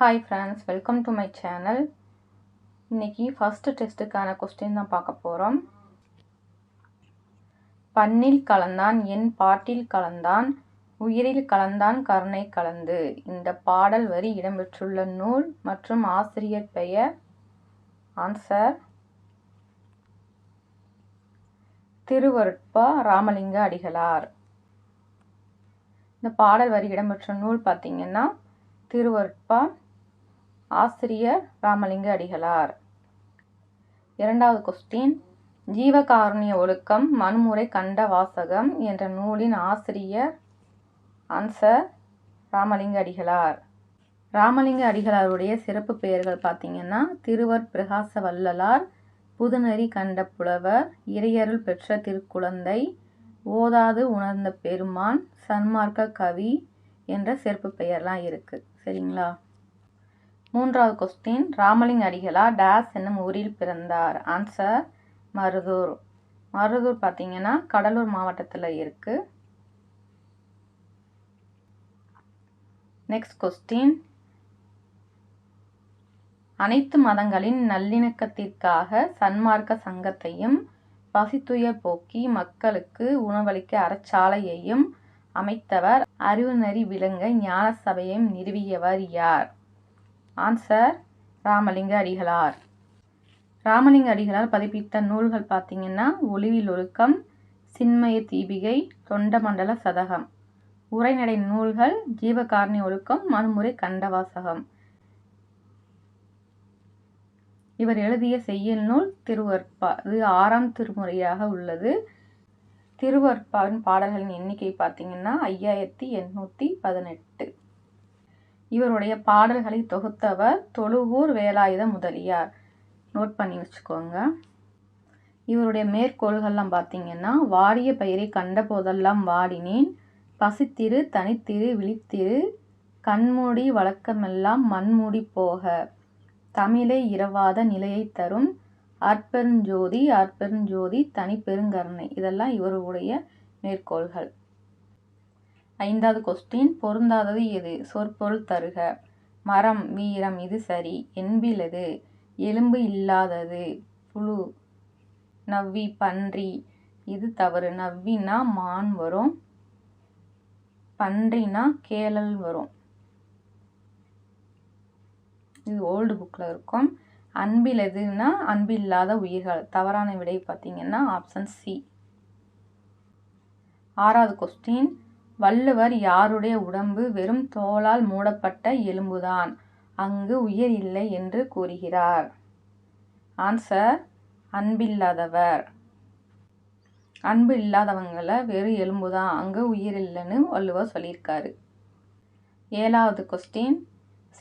Hi friends welcome to my channel இன்னைக்கு first டெஸ்ட்டுக்கான question தான் பார்க்க போகிறோம் பண்ணில் கலந்தான் என் பாட்டில் கலந்தான் உயிரில் கலந்தான் கருணை கலந்து. இந்த பாடல் வரி இடம்பெற்றுள்ள நூல் மற்றும் ஆசிரியர் பெயர். ஆன்சர் திருவருட்பா ராமலிங்க அடிகளார். இந்த பாடல் வரி இடம்பெற்ற நூல் பார்த்தீங்கன்னா திருவருட்பா ஆசிரியர் ராமலிங்க அடிகளார். இரண்டாவது கொஸ்டின் ஜீவகாருண்ய ஒழுக்கம் மண்முறை கண்ட வாசகம் என்ற நூலின் ஆசிரியர் ஆன்சர் ராமலிங்க அடிகளார். ராமலிங்க அடிகளாருடைய சிறப்பு பெயர்கள் பார்த்தீங்கன்னா திருவர் பிரகாச வள்ளலார் புதுநெறி கண்ட புலவர் இறையருள் பெற்ற திருக்குழந்தை ஓதாது உணர்ந்த பெருமான் சன்மார்க்க கவி என்ற சிறப்பு பெயர்லாம் இருக்குது சரிங்களா? மூன்றாவது கொஸ்டின் ராமலிங்க அடிகளார் டேஸ் என்னும் ஊரில் பிறந்தார். ஆன்சர் மருதூர். மருதூர் பார்த்தீங்கன்னா கடலூர் மாவட்டத்தில் இருக்குது நெக்ஸ்ட் கொஸ்டின் அனைத்து மதங்களின் நல்லிணக்கத்திற்காக சன்மார்க்க சங்கத்தையும் பசித்துயர் போக்கி மக்களுக்கு உணவளிக்க அறச்சாலையையும் அமைத்தவர் அறிவுநெறி விளங்க ஞான சபையையும் நிறுவியவர் யார்? ஆன்சர் ராமலிங்க அடிகளார். ராமலிங்க அடிகளார் பதிப்பித்த நூல்கள் பார்த்தீங்கன்னா ஒளிவில் ஒழுக்கம் சின்மய தீபிகை தொண்டமண்டல சதகம். உரைநடை நூல்கள் ஜீவகாரணி ஒழுக்கம் மறுமுறை கண்டவாசகம். இவர் எழுதிய செய்யல் நூல் திருவற்பா இது ஆறாம் திருமுறையாக உள்ளது. திருவற்பாவின் பாடல்களின் எண்ணிக்கை பார்த்தீங்கன்னா ஐயாயிரத்தி எண்ணூற்றி பதினெட்டு. இவருடைய பாடல்களை தொகுத்தவர் தொழுவூர் வேலாயுத முதலியார். நோட் பண்ணி வச்சுக்கோங்க. இவருடைய மேற்கோள்கள்லாம் பார்த்தீங்கன்னா வாடிய பயிரை கண்ட போதெல்லாம் வாடினேன். பசித்திரு தனித்திரு விழித்திரு. கண்மூடி வழக்கமெல்லாம் மண்மூடி போக. தமிழை இரவாத நிலையை தரும். அற்பெருஞ்சோதி அற்பெருஞ்சோதி தனிப்பெருங்கருணை. இதெல்லாம் இவருடைய மேற்கோள்கள். ஐந்தாவது கொஸ்டின் பொருந்தாதது எது? சொற்பொருள் தருக. மரம் வீரம் இது சரி. என்பிலது. எலும்பு இல்லாதது. புழு நவ்வி பன்றி. இது தவறு. நவ்வினா மான் வரும். பன்றினா கேளல் வரும். இது ஓல்டு புக்கில் இருக்கும். அன்பில் எதுனா அன்பில்லாத உயிர்கள். தவறான விடை பார்த்தீங்கன்னா ஆப்ஷன் சி ஆறாவது கொஸ்டின் வள்ளுவர் யாருடைய உடம்பு வெறும் தோலால் மூடப்பட்ட எலும்புதான்? அங்கு உயிர் இல்லை என்று கூறுகிறார். ஆன்சர் அன்பில்லாதவர். அன்பு இல்லாதவங்களை வெறும் எலும்பு தான் அங்கே உயிர் இல்லைன்னு வள்ளுவர் சொல்லியிருக்காரு. ஏழாவது கொஸ்டின்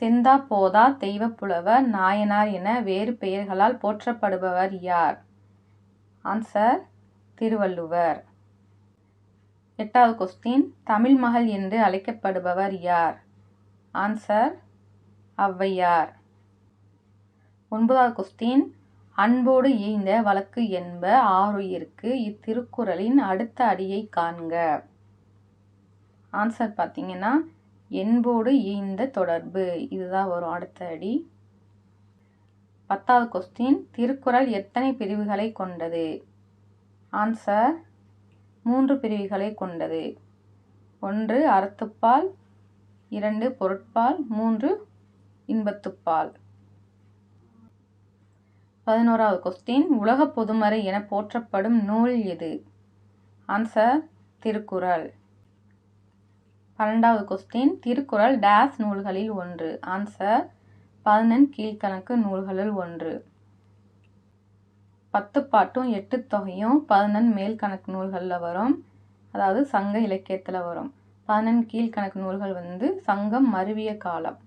செந்தா போதா தெய்வப்புலவர் நாயனார் என வேறு பெயர்களால் போற்றப்படுபவர் யார்? ஆன்சர் திருவள்ளுவர். எட்டாவது கொஸ்டின் தமிழ் மகள் என்று அழைக்கப்படுபவர் யார்? ஆன்சர் ஔவையார். ஒன்பதாவது கொஸ்டின் அன்போடு இயைந்த வழக்கு என்ப ஆறுயிருக்கு இத்திருக்குறளின் அடுத்த அடியை காண்க. ஆன்சர் பார்த்தீங்கன்னா என்போடு இயைந்த தொடர்பு. இதுதான் வரும் அடுத்த அடி. பத்தாவது கொஸ்டின் திருக்குறள் எத்தனை பிரிவுகளை கொண்டது? ஆன்சர் மூன்று பிரிவுகளை கொண்டது. ஒன்று அறத்துப்பால். இரண்டு பொருட்பால். மூன்று இன்பத்துப்பால். பதினோராவது கொஸ்டின் உலக பொதுமறை என போற்றப்படும் நூல் எது? ஆன்சர் திருக்குறள். பன்னெண்டாவது கொஸ்டின் திருக்குறள் டேஸ் நூல்களில் ஒன்று. ஆன்சர் பதினெண் கீழ்கணக்கு நூல்களில் ஒன்று. பத்து பாட்டும் எட்டு தொகையும் பதினெண் மேல் கணக்கு நூல்களில் வரும். அதாவது சங்க இலக்கியத்தில் வரும். பதினெண் கீழ்கணக்கு நூல்கள் வந்து சங்கம் மருவிய காலம்.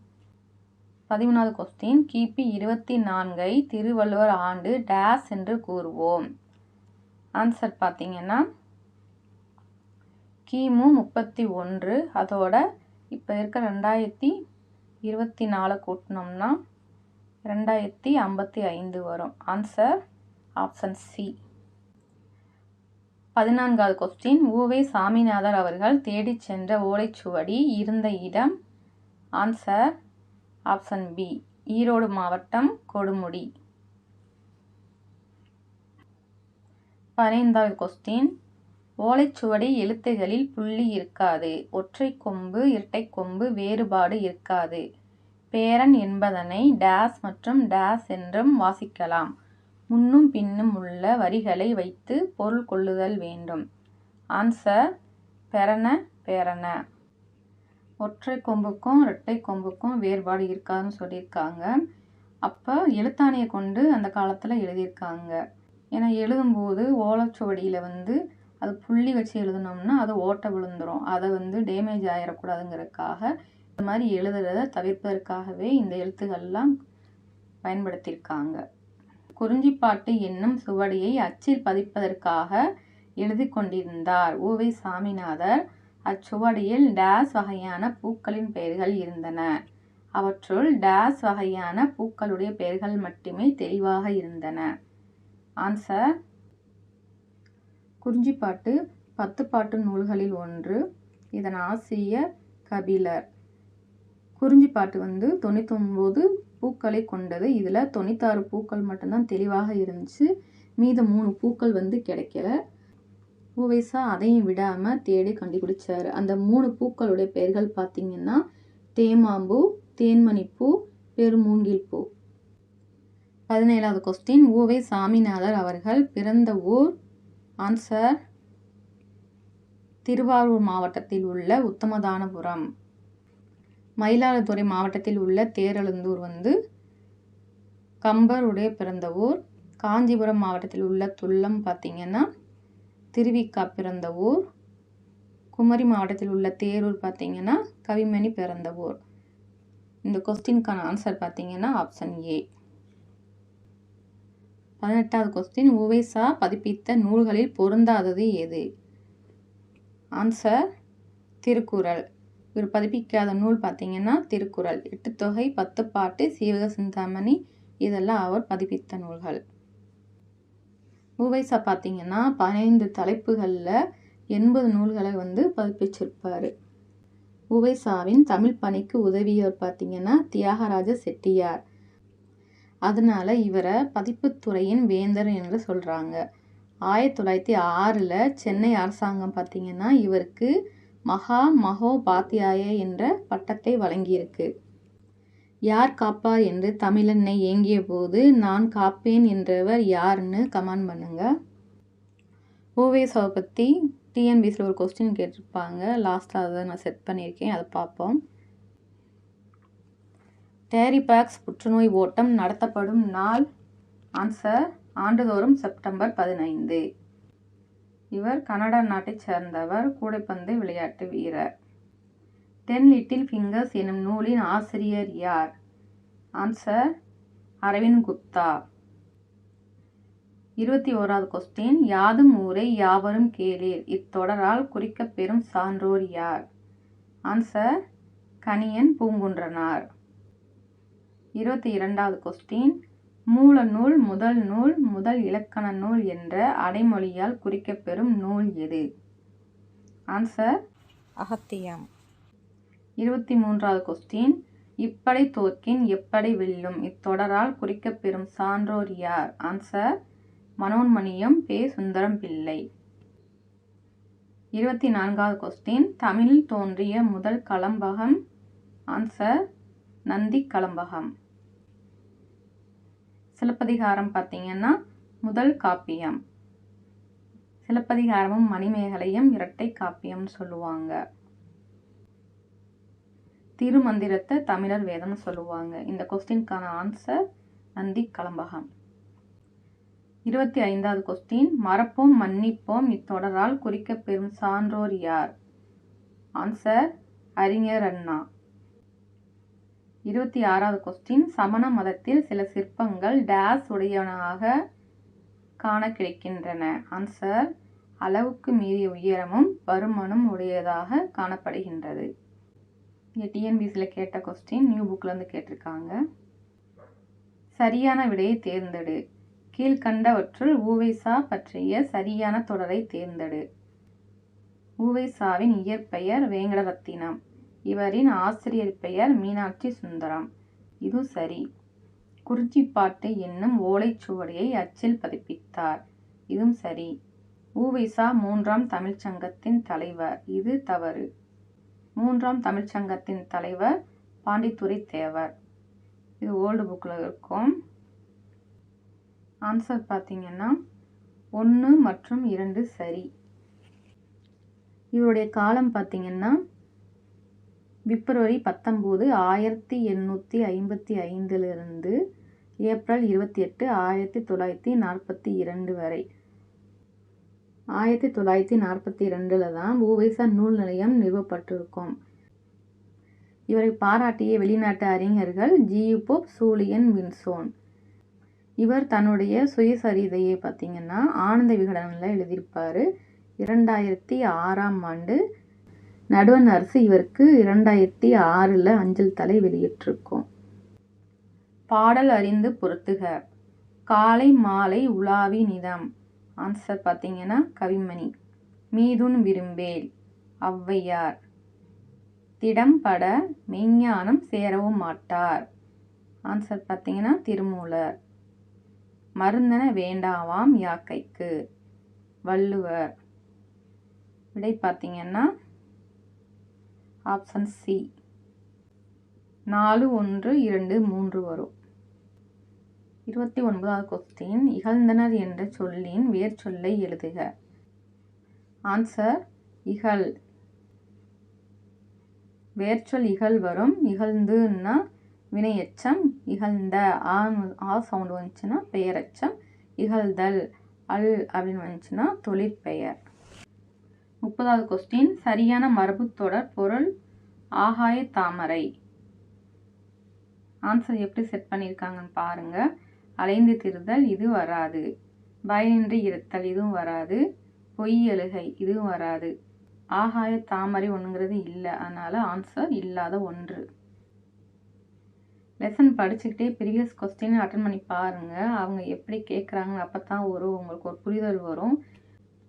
பதிமூணாவது கொஸ்டின் கிபி இருபத்தி நான்கை திருவள்ளுவர் ஆண்டு டேஸ் என்று கூறுவோம். ஆன்சர் பார்த்தீங்கன்னா கிமு முப்பத்தி ஒன்று. அதோட இப்போ இருக்க ரெண்டாயிரத்தி இருபத்தி நாலு கூட்டினோம்னா ரெண்டாயிரத்தி ஐம்பத்தி ஐந்து வரும். Answer option C. பதினான்காவது கொஸ்டின் ஊவே சாமிநாதர் அவர்கள் தேடிச் சென்ற ஓலைச்சுவடி இருந்த இடம். Answer option B. ஈரோடு மாவட்டம் கொடுமுடி. பதினைந்தாவது கொஸ்டின் ஓலைச்சுவடி எழுத்துகளில் புள்ளி இருக்காது. ஒற்றை கொம்பு இரட்டை கொம்பு வேறுபாடு இருக்காது. பேரன் என்பதனை டேஸ் மற்றும் டேஸ் என்றும் வாசிக்கலாம். முன்னும் பின்னும் உள்ள வரிகளை வைத்து பொருள் கொள்ளுதல் வேண்டும். ஆன்சர் பெறன பேரன ஒற்றை கொம்புக்கும் இரட்டை கொம்புக்கும் வேறுபாடு இருக்காதுன்னு சொல்லியிருக்காங்க. அப்போ எழுத்தாணியை கொண்டு அந்த காலத்தில் எழுதியிருக்காங்க. ஏன்னா எழுதும்போது ஓலச்சுவடியில் வந்து அது புள்ளி வச்சு எழுதுனோம்னா அது ஓட்டை விழுந்துடும் அதை வந்து டேமேஜ் ஆகிடக்கூடாதுங்கிறதுக்காக இந்த மாதிரி எழுதுறதை தவிர்ப்பதற்காகவே இந்த எழுத்துக்கள்லாம் பயன்படுத்தியிருக்காங்க. குறிஞ்சிப்பாட்டு என்னும் சுவடியை அச்சில் பதிப்பதற்காக எழுதி கொண்டிருந்தார் ஊவை சாமிநாதர். அச்சுவடியில் டேஸ் வகையான பூக்களின் பெயர்கள் இருந்தன. அவற்றுள் டேஸ் வகையான பூக்களுடைய பெயர்கள் மட்டுமே தெளிவாக இருந்தன. ஆன்சர் குறிஞ்சிப்பாட்டு பத்து பாட்டு நூல்களில் ஒன்று. இதன் ஆசிரியர் கபிலர். குறிஞ்சிப்பாட்டு வந்து தொண்ணூத்தொம்பது பூக்களை கொண்டது. இதில் தொண்ணூத்தாறு பூக்கள் மட்டும்தான் தெளிவாக இருந்துச்சு. மீத மூணு பூக்கள் வந்து கிடைக்கல. ஊவைசா அதையும் விடாமல் தேடி கண்டுபிடிச்சார். அந்த மூணு பூக்களுடைய பெயர்கள் பார்த்திங்கன்னா தேமாம்பூ தேன்மணிப்பூ பெருமூங்கில் பூ பதினேழாவது கொஸ்டின் ஊவை சாமிநாதர் அவர்கள் பிறந்த ஊர் ஆன்சர் திருவாரூர் மாவட்டத்தில் உள்ள உத்தமதானபுரம். மயிலாடுதுறை மாவட்டத்தில் உள்ள தேரெழுந்தூர் வந்து கம்பருடைய பிறந்த ஊர். காஞ்சிபுரம் மாவட்டத்தில் உள்ள துள்ளம் பார்த்திங்கன்னா திருவிக்கா பிறந்த ஊர். குமரி மாவட்டத்தில் உள்ள தேரூர் பார்த்திங்கன்னா கவிமணி பிறந்த ஊர். இந்த கொஸ்டினுக்கான ஆன்சர் பார்த்திங்கன்னா ஆப்ஷன் ஏ. பதினெட்டாவது கொஸ்டின் உவைசா பதிப்பித்த நூல்களில் பொருந்தாதது எது ஆன்சர் திருக்குறள். இவர் பதிப்பிக்காத நூல் பார்த்தீங்கன்னா திருக்குறள். எட்டு தொகை பத்து பாட்டு சீவக சிந்தாமணி இதெல்லாம் அவர் பதிப்பித்த நூல்கள். உவைசா பார்த்தீங்கன்னா பதினைந்து தலைப்புகளில் எண்பது நூல்களை வந்து பதிப்பிச்சிருப்பார். உவைசாவின் தமிழ் பணிக்கு உதவியவர் பார்த்தீங்கன்னா தியாகராஜ செட்டியார். அதனால இவரை பதிப்புத்துறையின் வேந்தர் என்று சொல்கிறாங்க ஆயிரத்தி தொள்ளாயிரத்தி ஆறில் சென்னை அரசாங்கம் பார்த்தீங்கன்னா இவருக்கு மகா மகோபாத்தியாய என்ற பட்டத்தை வழங்கியிருக்கு. யார் காப்பார் என்று தமிழன்னை ஏங்கிய போது நான் காப்பேன் என்றவர் யாருன்னு கமெண்ட் பண்ணுங்க. ஓவேசாவை பற்றி டிஎன்பிஎஸில் ஒரு கொஸ்டின் கேட்டிருப்பாங்க. லாஸ்ட்டாக அதை நான் செட் பண்ணியிருக்கேன். அதை பார்ப்போம். டேரிபேக்ஸ் புற்றுநோய் ஓட்டம் நடத்தப்படும் நாள் ஆன்சர் ஆண்டுதோறும் செப்டம்பர் பதினைந்து. இவர் கனடா நாட்டைச் சேர்ந்தவர். கூடைப்பந்து விளையாட்டு வீரர். டென் லிட்டில் ஃபிங்கர்ஸ் எனும் நூலின் ஆசிரியர் யார்? ஆன்சர் அரவிந்த் குப்தா. இருபத்தி ஓராவது கொஸ்டின் யாதும் ஊரை யாவரும் கேளீர்? இத்தொடரால் குறிக்கப்பெறும் சான்றோர் யார்? ஆன்சர் கணியன் பூங்குன்றனார். இருபத்தி இரண்டாவது கொஸ்டின் மூல நூல் முதல் நூல் முதல் இலக்கண நூல் என்ற அடைமொழியால் குறிக்கப்பெறும் நூல் எது? ஆன்சர் அகத்தியம். இருபத்தி மூன்றாவது கொஸ்டின் இப்படை தோற்கின் எப்படை வெல்லும்? இத்தொடரால் குறிக்கப்பெறும் சான்றோர் யார்? ஆன்சர் மனோன்மணியம் பே சுந்தரம் பிள்ளை. இருபத்தி நான்காவது கொஸ்டின் தமிழில் தோன்றிய முதல் களம்பகம் ஆன்சர் நந்தி களம்பகம் சிலப்பதிகாரம் பார்த்தீங்கன்னா முதல் காப்பியம். சிலப்பதிகாரமும் மணிமேகலையும் இரட்டை காப்பியம்னு சொல்லுவாங்க. திருமந்திரத்தை தமிழர் வேதம்னு சொல்லுவாங்க. இந்த கொஸ்டினுக்கான ஆன்சர் நந்தி கலம்பகம். இருபத்தி ஐந்தாவது கொஸ்டின் மறப்போம் மன்னிப்போம் இத்தொடரால் குறிக்கப்பெறும் சான்றோர் யார்? ஆன்சர் அறிஞர் அண்ணா. இருபத்தி ஆறாவது கொஸ்டின் சமண மதத்தில் சில சிற்பங்கள் டேஸ் உடையவனாக காண கிடைக்கின்றன. ஆன்சர் அளவுக்கு மீறிய உயரமும் பருமனும் உடையதாக காணப்படுகின்றது. இங்கே டிஎன்பிசியில் கேட்ட கொஸ்டின் நியூ புக்கில் கேட்டிருக்காங்க. சரியான விடையை தேர்ந்தெடு. கீழ்கண்டவற்றுள் ஊவைசா பற்றிய சரியான தொடரை தேர்ந்தெடு. ஊவைசாவின் இயற்பெயர் வேங்கடரத்தினம். இவரின் ஆசிரியர் பெயர் மீனாட்சி சுந்தரம். இதுவும் சரி. குறிஞ்சிப்பாட்டு என்னும் ஓலைச்சுவடியை அச்சில் பதிப்பித்தார். இதுவும் சரி. ஊவைசா மூன்றாம் தமிழ்ச்சங்கத்தின் தலைவர். இது தவறு. மூன்றாம் தமிழ்ச்சங்கத்தின் தலைவர் பாண்டித்துரை தேவர். இது ஓல்டு புக்கில் இருக்கும். ஆன்சர் பார்த்தீங்கன்னா ஒன்று மற்றும் இரண்டு சரி. இவருடைய காலம் பார்த்தீங்கன்னா பிப்ரவரி பத்தொம்போது ஆயிரத்தி எண்ணூற்றி ஐம்பத்தி ஐந்திலிருந்து ஏப்ரல் இருபத்தி எட்டு ஆயிரத்தி தொள்ளாயிரத்தி நாற்பத்தி இரண்டு வரை. ஆயிரத்தி தொள்ளாயிரத்தி நாற்பத்தி ரெண்டில் தான் ஊவைசா நூல் நிலையம் நிறுவப்பட்டிருக்கும். இவரை பாராட்டிய வெளிநாட்டு அறிஞர்கள் ஜியுபோப் சூலியன் வின்சோன். இவர் தன்னுடைய சுயசரிதையை பார்த்தீங்கன்னா ஆனந்த விகடனில் எழுதியிருப்பார். இரண்டாயிரத்தி ஆறாம் ஆண்டு நடுவண் அரசு இவருக்கு இரண்டாயிரத்தி ஆறில் அஞ்சல் தலை வெளியிட்டிருக்கும். பாடல் அறிந்து பொருத்துக. காலை மாலை உலாவி நிதம். ஆன்சர் பார்த்தீங்கன்னா கவிமணி. மீதுன் விரும்பேல். ஔவையார். திடம்பட மெய்ஞானம் சேரவும் மாட்டார். ஆன்சர் பார்த்தீங்கன்னா திருமூலர். மருந்தன வேண்டாவாம் யாக்கைக்கு. வள்ளுவர். விடை பார்த்தீங்கன்னா ஆப்ஷன் சி. நாலு ஒன்று இரண்டு மூன்று வரும். இருபத்தி ஒன்பதாவது கொஸ்டின் இகழ்ந்தனர் என்ற சொல்லின் வேர் சொல்லை எழுதுக. ஆன்சர் இகழ். வேர்ச்சொல் இகழ் வரும். இகழ்ந்துன்னா வினையச்சம் இகழ்ந்த ஆ ஆ சவுண்டு வந்துச்சுன்னா பெயரச்சம் இகழ்தல் அல் அப்படின்னு வந்துச்சுன்னா தொழிற்பெயர். முப்பதாவது கொஸ்டின் சரியான மரபுத்தொடர் பொருள் ஆகாய தாமரை. ஆன்சர் எப்படி செட் பண்ணியிருக்காங்கன்னு பாருங்க. அலைந்து திருதல் இது வராது. பயனின்றி இருத்தல் இதுவும் வராது. பொய் எழுகை இதுவும் வராது. ஆகாய தாமரை ஒன்றுங்கிறது இல்லை. அதனால் ஆன்சர் இல்லாத ஒன்று. லெசன் படிச்சுக்கிட்டே ப்ரீவியஸ் கொஸ்டின் அட்டன் பண்ணி பாருங்கள் அவங்க எப்படி கேட்குறாங்கன்னு அப்போ தான் ஒரு உங்களுக்கு ஒரு புரிதல் வரும்.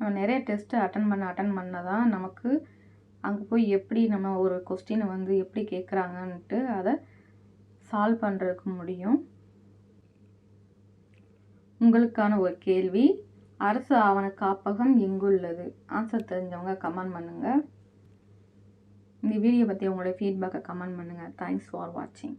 நம்ம நிறைய டெஸ்ட்டு அட்டன் பண்ண அட்டன் பண்ண தான் நமக்கு அங்கே போய் எப்படி நம்ம ஒரு கொஸ்டினை வந்து எப்படி கேட்குறாங்கன்ட்டு அதை சால்வ் பண்ணுறதுக்கு முடியும். உங்களுக்கான ஒரு கேள்வி அரசு ஆவண காப்பகம் எங்குள்ளது? ஆன்சர் தெரிஞ்சவங்க கமெண்ட் பண்ணுங்கள் இந்த வீடியோ பற்றி உங்களோட ஃபீட்பேக்கை கமெண்ட் பண்ணுங்கள் தேங்க்ஸ் ஃபார் வாட்சிங்